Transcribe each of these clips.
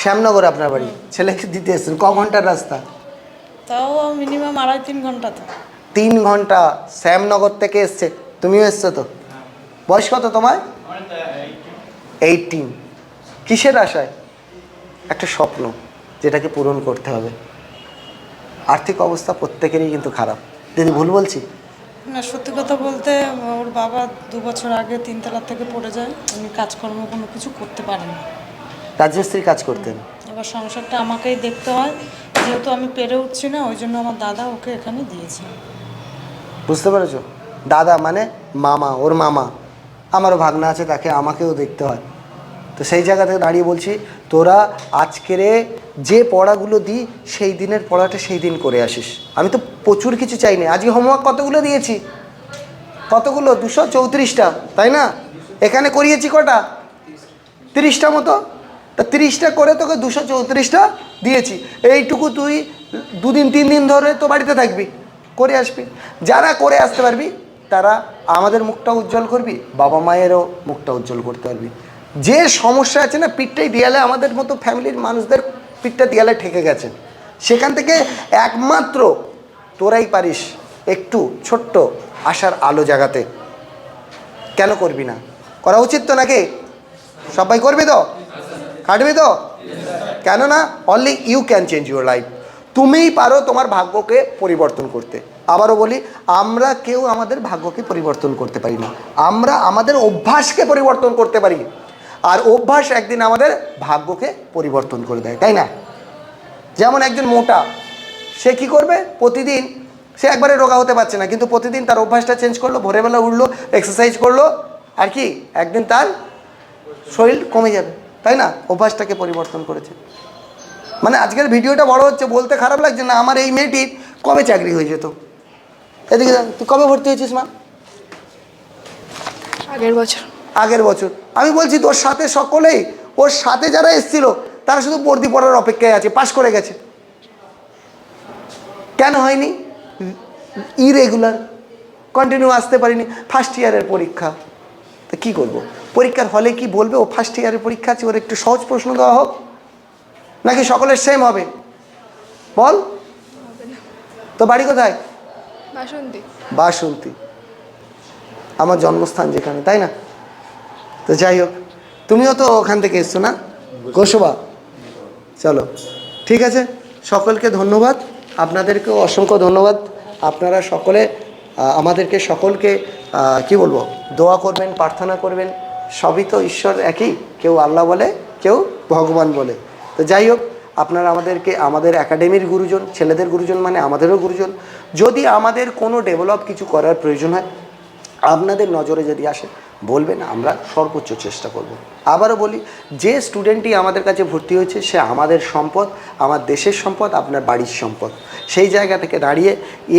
শ্যামনগর আপনার বাড়ি। ছেলেকে দিতে এসেছেন। ক ঘণ্টার রাস্তা? তাও মিনিমাম আড়াই তিন ঘণ্টা তো। তিন ঘণ্টা শ্যামনগর থেকে এসছে। তুমিও এসছো তো? বয়স কত তোমার? এইটিন কিসের আশায়? একটা স্বপ্ন যেটাকে পূরণ করতে হবে। আর্থিক অবস্থা প্রত্যেকেরই কিন্তু খারাপ। দিদি ভুল বলছি? না সত্যি কথা বলতে ওর বাবা দু বছর আগে তিনতলা থেকে পড়ে যায়। উনি কাজকর্ম কোনো কিছু করতে পারেন না। রাজমিস্ত্রি কাজ করতেন। এবার সংসারটা আমাকেই দেখতে হয়। যেহেতু আমি পেরে উঠছি না ওই জন্য আমার দাদা ওকে এখানে দিয়েছে। বুঝতে পেরেছ? দাদা মানে মামা ওর মামা। আমারও ভাগনা আছে তাকে আমাকেও দেখতে হয়। তো সেই জায়গা থেকে দাঁড়িয়ে বলছি তোরা আজকেরে যে পড়াগুলো দিই সেই দিনের পড়াটা সেই দিন করে আসিস। আমি তো প্রচুর কিছু চাইনি। আজকে হোমওয়ার্ক কতগুলো দিয়েছি? কতগুলো? দুশো চৌত্রিশটা তাই না? এখানে করিয়েছি কটা? তিরিশটা মতো? তা তিরিশটা করে তোকে দুশো চৌত্রিশটা দিয়েছি। এইটুকু তুই দুদিন, তিন দিন ধরে তো বাড়িতে থাকবি, করে আসবি। যারা করে আসতে পারবি, তারা আমাদের মুখটা উজ্জ্বল করবি, বাবা মায়েরও মুখটা উজ্জ্বল করতে পারবি। যে সমস্যা আছে না, পিঠটাই দেয়ালে আমাদের মতো ফ্যামিলির মানুষদের পিঠটা দেয়ালে ঠেকে গেছে। সেখান থেকে একমাত্র তোরাই পারিস একটু ছোট্ট আশার আলো জাগাতে। কেন করবি না? করা উচিত তো নাকি? সবাই করবি তো? কাটবি তো? কেন না only you can change your life তুমিই পারো তোমার ভাগ্যকে পরিবর্তন করতে। আবারও বলি আমরা কেউ আমাদের ভাগ্যকে পরিবর্তন করতে পারি না। আমরা আমাদের অভ্যাসকে পরিবর্তন করতে পারি। আর অভ্যাস একদিন আমাদের ভাগ্যকে পরিবর্তন করে দেয় তাই না? যেমন একজন মোটা সে কি করবে? প্রতিদিন সে একবারে রোগা হতে পারছে না কিন্তু প্রতিদিন তার অভ্যাসটা চেঞ্জ করল ভোরবেলা উঠল এক্সারসাইজ করল আর কি? একদিন তার শরীর কমে যাবে। তাই না? অভ্যাসটাকে পরিবর্তন করেছে। মানে আজকের ভিডিওটা বড় হচ্ছে বলতে খারাপ লাগছে না আমার এই মেয়েটির কবে চাকরি হয়ে যেত? এদিকে তুই কবে ভর্তি হয়েছিস মা? আগের বছর। আগের বছর। আমি বলছি তোর সাথে সকলেই ওর সাথে যারা এসেছিল তারা শুধু বর্দি পড়ার অপেক্ষায় আছে পাশ করে গেছে। কেন হয়নি? ইরেগুলার কন্টিনিউ আসতে পারিনি। ফার্স্ট ইয়ারের পরীক্ষা। তা কী করব? পরীক্ষার হলে কি বলবে? ও ফার্স্ট ইয়ারের পরীক্ষা আছে ওর একটু সহজ প্রশ্ন দেওয়া হোক। নাকি সকলের সেম হবে? বল। তো বাড়ি কোথায়? বাসন্তী। বাসন্তী। আমার জন্মস্থান যেখানে তাই না? তো যাই হোক তুমিও তো ওখান থেকে এসছো না? গোসবা। চলো ঠিক আছে? সকলকে ধন্যবাদ। আপনাদেরকেও অসংখ্য ধন্যবাদ। আপনারা সকলে আমাদেরকে সকলকে কি বলব, দোয়া করবেন, প্রার্থনা করবেন, সবই তো ঈশ্বর একই, কেউ আল্লাহ বলে, কেউ ভগবান বলে। তো যাই হোক, আপনারা আমাদেরকে, আমাদের একাডেমির গুরুজন, ছেলেদের গুরুজন মানে আমাদেরও গুরুজন, যদি আমাদের কোনো ডেভেলপ কিছু করার প্রয়োজন হয়, আপনাদের নজরে যদি আসে বলবেন আমরা সর্বোচ্চ চেষ্টা করব। আবারও বলি, যে স্টুডেন্টই আমাদের কাছে ভর্তি হয়েছে, সে আমাদের সম্পদ, আমার দেশের সম্পদ, আপনার বাড়ির সম্পদ। সেই জায়গা থেকে দাঁড়িয়ে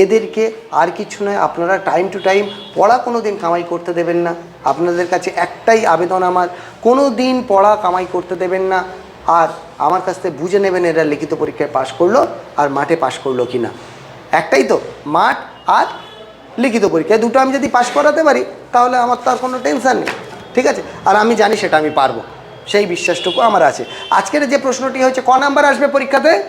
এদেরকে আর কিছু নয়, আপনারা টাইম টু টাইম পড়া কোনো দিন কামাই করতে দেবেন না। আপনাদের কাছে একটাই আবেদন আমার কোনো দিন পড়া কামাই করতে দেবেন না। আর আমার কাছ থেকে বুঝে নেবেন এরা লিখিত পরীক্ষায় পাশ করল আর মাঠে পাশ করল কি না একটাই তো, মাঠ আর লিখিত পরীক্ষায় দুটো আমি যদি পাশ করাতে পারি, তাহলে আমার তার কোনো টেনশান নেই। ঠিক আছে? আর আমি জানি সেটা আমি পারব। সেই বিশ্বাসটুকু আমার আছে। আজকের যে প্রশ্নটি হচ্ছে ক নাম্বার আসবে পরীক্ষাতে?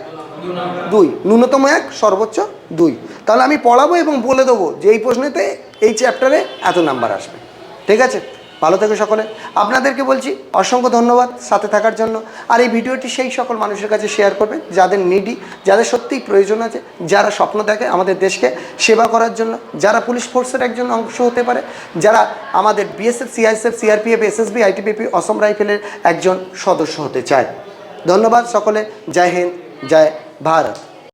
দুই। ন্যূনতম এক, সর্বোচ্চ দুই। তাহলে আমি পড়াবো এবং বলে দেবো যে এই প্রশ্নেতে, এই চ্যাপ্টারে এত নাম্বার আসবে। ঠিক আছে? ভালো থেকে সকলে। আপনাদেরকে বলছি অসংখ্য ধন্যবাদ সাথে থাকার জন্য। আর এই ভিডিওটি সেই সকল মানুষের কাছে শেয়ার করবেন যাদের নিডি যাদের সত্যিই প্রয়োজন আছে, যারা স্বপ্ন দেখে আমাদের দেশকে সেবা করার জন্য, যারা পুলিশ ফোর্সের একজন অংশ হতে পারে, যারা আমাদের BSF CISF CRPF SSB ITBP Assam রাইফেলের একজন সদস্য হতে চায়। ধন্যবাদ সকলে, জয় হিন্দ, জয় ভারত।